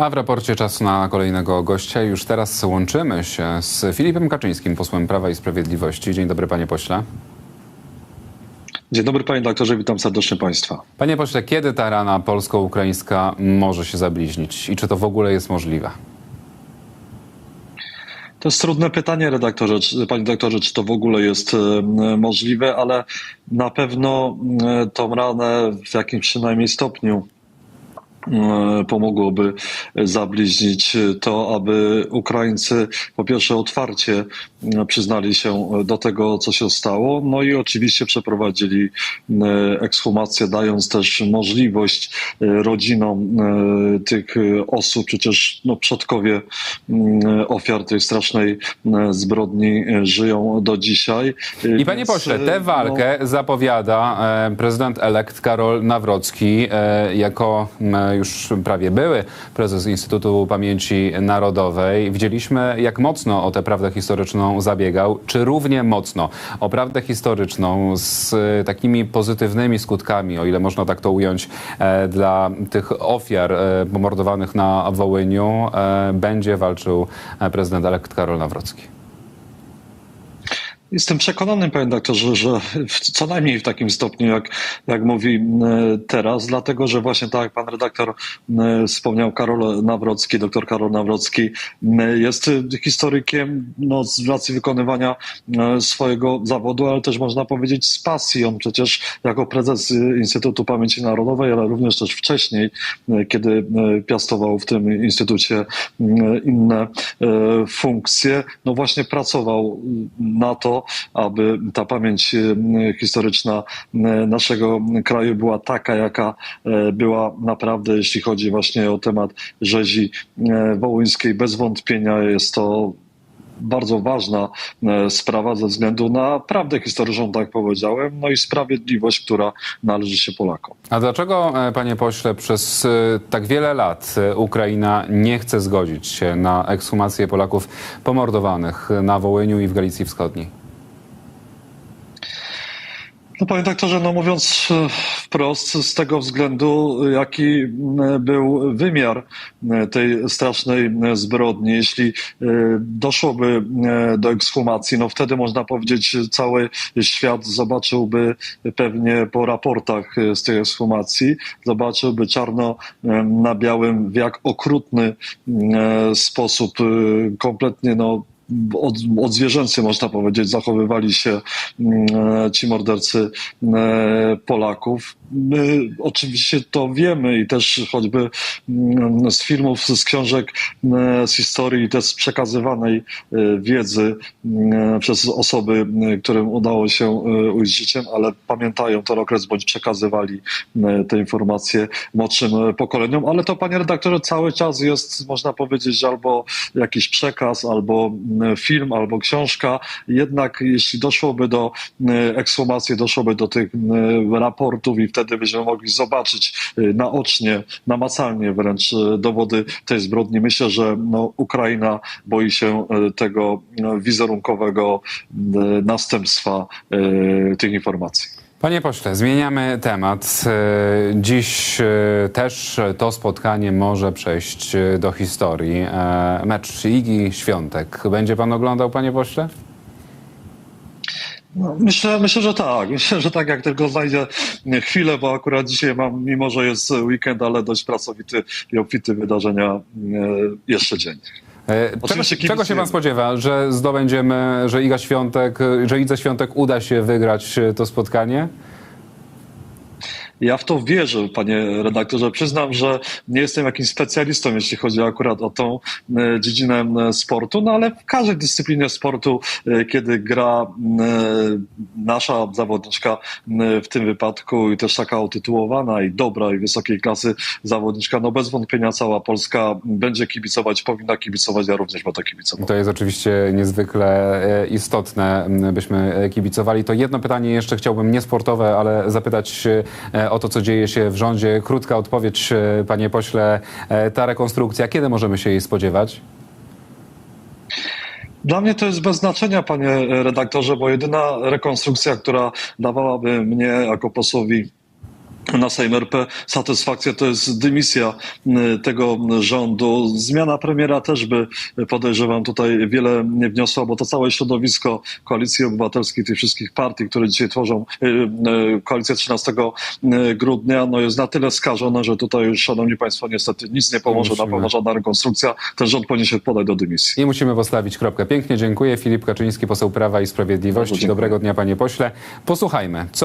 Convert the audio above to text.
A w raporcie czas na kolejnego gościa. Już teraz łączymy się z Filipem Kaczyńskim, posłem Prawa i Sprawiedliwości. Dzień dobry, panie pośle. Dzień dobry panie doktorze, witam serdecznie państwa. Panie pośle, kiedy ta rana polsko-ukraińska może się zabliźnić i czy to w ogóle jest możliwe? To jest trudne pytanie, redaktorze, czy, panie doktorze, czy to w ogóle jest e, możliwe, ale na pewno e, tą ranę w jakimś przynajmniej stopniu pomogłoby zabliźnić to, aby Ukraińcy po pierwsze otwarcie przyznali się do tego, co się stało, no i oczywiście przeprowadzili e, ekshumację, dając też możliwość e, rodzinom tych osób, przecież no, przodkowie ofiar tej strasznej zbrodni żyją do dzisiaj. I panie pośle, tę no, walkę no... zapowiada prezydent elekt Karol Nawrocki jako już prawie były prezes Instytutu Pamięci Narodowej. Widzieliśmy, jak mocno o tę prawdę historyczną zabiegał, czy równie mocno o prawdę historyczną z takimi pozytywnymi skutkami, o ile można tak to ująć, e, dla tych ofiar e, pomordowanych na Wołyniu, e, będzie walczył prezydent elekt Karol Nawrocki. Jestem przekonany, panie doktorze, że co najmniej w takim stopniu, jak, jak mówi e, teraz, dlatego że właśnie tak jak pan redaktor e, wspomniał, Karol Nawrocki, doktor Karol Nawrocki e, jest historykiem no, z racji wykonywania swojego zawodu, ale też można powiedzieć z pasji. On przecież jako prezes Instytutu Pamięci Narodowej, ale również też wcześniej, kiedy piastował w tym instytucie inne funkcje, no właśnie pracował na to, aby ta pamięć e, historyczna e, naszego kraju była taka, jaka e, była naprawdę, jeśli chodzi właśnie o temat rzezi wołyńskiej. Bez wątpienia jest to bardzo ważna sprawa ze względu na prawdę historyczną, tak powiedziałem, no i sprawiedliwość, która należy się Polakom. A dlaczego, panie pośle, przez tak wiele lat Ukraina nie chce zgodzić się na ekshumację Polaków pomordowanych na Wołyniu i w Galicji Wschodniej? No panie doktorze, no mówiąc e, wprost, z tego względu, jaki był wymiar tej strasznej zbrodni, jeśli e, doszłoby do ekshumacji, no wtedy można powiedzieć, cały świat zobaczyłby pewnie po raportach z tej ekshumacji, zobaczyłby czarno na białym, w jak okrutny sposób, kompletnie no od, odzwierzęcy, można powiedzieć, zachowywali się mm, e, ci mordercy e, Polaków. My oczywiście to wiemy i też choćby mm, z filmów, z książek, e, z historii, też z przekazywanej wiedzy mm, przez osoby, którym udało się ujść życiem, ale pamiętają ten okres bądź przekazywali te informacje młodszym pokoleniom. Ale to, panie redaktorze, cały czas jest, można powiedzieć, albo jakiś przekaz, albo film albo książka, jednak jeśli doszłoby do e, ekshumacji, doszłoby do tych e, raportów i wtedy byśmy mogli zobaczyć e, naocznie, namacalnie wręcz dowody tej zbrodni, myślę, że no, Ukraina boi się tego wizerunkowego następstwa tych informacji. Panie pośle, zmieniamy temat. E, dziś e, też to spotkanie może przejść e, do historii. Mecz Igi Świątek. Będzie pan oglądał, panie pośle? No, myślę, myślę, że tak. Myślę, że tak, jak tylko znajdzie chwilę, bo akurat dzisiaj mam, mimo że jest weekend, ale dość pracowity i obfity wydarzenia, jeszcze dzień. E, czego, czego, się pan spodziewa, że zdobędziemy, że Iga Świątek, że Idze Świątek uda się wygrać to spotkanie? Ja w to wierzę, panie redaktorze. Przyznam, że nie jestem jakimś specjalistą, jeśli chodzi akurat o tą e, dziedzinę e, sportu, no ale w każdej dyscyplinie sportu, e, kiedy gra nasza zawodniczka w tym wypadku i też taka utytułowana i dobra i wysokiej klasy zawodniczka, no bez wątpienia cała Polska będzie kibicować, powinna kibicować, ja również będę kibicował. To jest oczywiście niezwykle istotne, byśmy kibicowali. To jedno pytanie jeszcze chciałbym niesportowe, ale zapytać o to, co dzieje się w rządzie. Krótka odpowiedź, e, panie pośle. E, ta rekonstrukcja, kiedy możemy się jej spodziewać? Dla mnie to jest bez znaczenia, panie redaktorze, bo jedyna rekonstrukcja, która dawałaby mnie jako posłowi na Sejm RP. Satysfakcja to jest dymisja y, tego rządu. Zmiana premiera też by, y, podejrzewam, tutaj wiele nie wniosła, bo to całe środowisko Koalicji Obywatelskiej, tych wszystkich partii, które dzisiaj tworzą y, koalicję 13 grudnia, no jest na tyle skażone, że tutaj już, szanowni państwo, niestety nic nie pomoże, na pewno żadna rekonstrukcja. Ten rząd powinien się podać do dymisji. I musimy postawić kropkę. Pięknie dziękuję. Filip Kaczyński, poseł Prawa i Sprawiedliwości. Dobrego dnia, panie pośle. Posłuchajmy, co